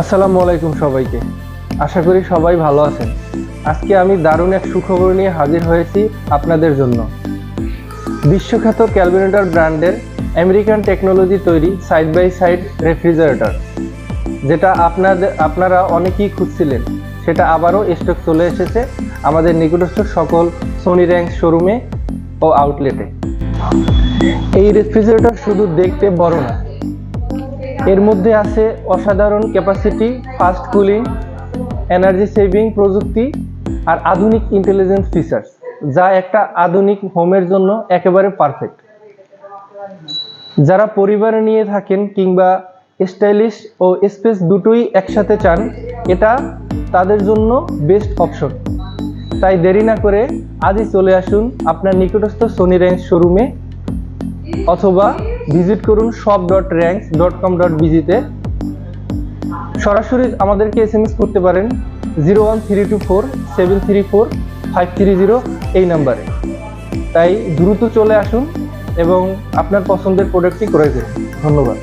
আসসালামু আলাইকুম সবাইকে। আশা করি সবাই ভালো আছেন। আজকে আমি দারুণ এক সুখবর নিয়ে হাজির হয়েছি আপনাদের জন্য। বিশ্বখ্যাত ক্যালভিনেটর ব্র্যান্ডের আমেরিকান টেকনোলজি তৈরি সাইড বাই সাইড রেফ্রিজারেটর, যেটা আপনাদের আপনারা অনেকেই খুঁজছিলেন। সেটা আবারও স্টক চলে এসেছে আমাদের নিকটস্থ সকল সোনি র্যাঙ্ক শোরুমে ও আউটলেটে এই রেফ্রিজারেটর শুধু দেখতে বড় না এর মধ্যে আছে অসাধারণ capacity fast cooling energy saving প্রযুক্তি আর আধুনিক ইন্টেলিজেন্স ফিচার্স যা একটা আধুনিক হোমের জন্য একেবারে পারফেক্ট যারা পরিবারে নিয়ে থাকেন কিংবা স্টাইলিশ ও স্পেস দুটোই একসাথে চান, এটা তাদের জন্য বেস্ট অপশন তাই দেরি না করে আজই চলে আসুন আপনার নিকটস্থ সোনি রেঞ্জ শোরুমে অথবা ভিজিট করুন সব dot ranks dot com dot ভিজিতে সরাসরি আমাদেরকে এস এম এস করতে পারেন zero one three two four seven three four five three zero এই নাম্বারে। তাই দ্রুত চলে আসুন এবং আপনার পছন্দের প্রোডাক্টটি ক্রয় করুন। ধন্যবাদ।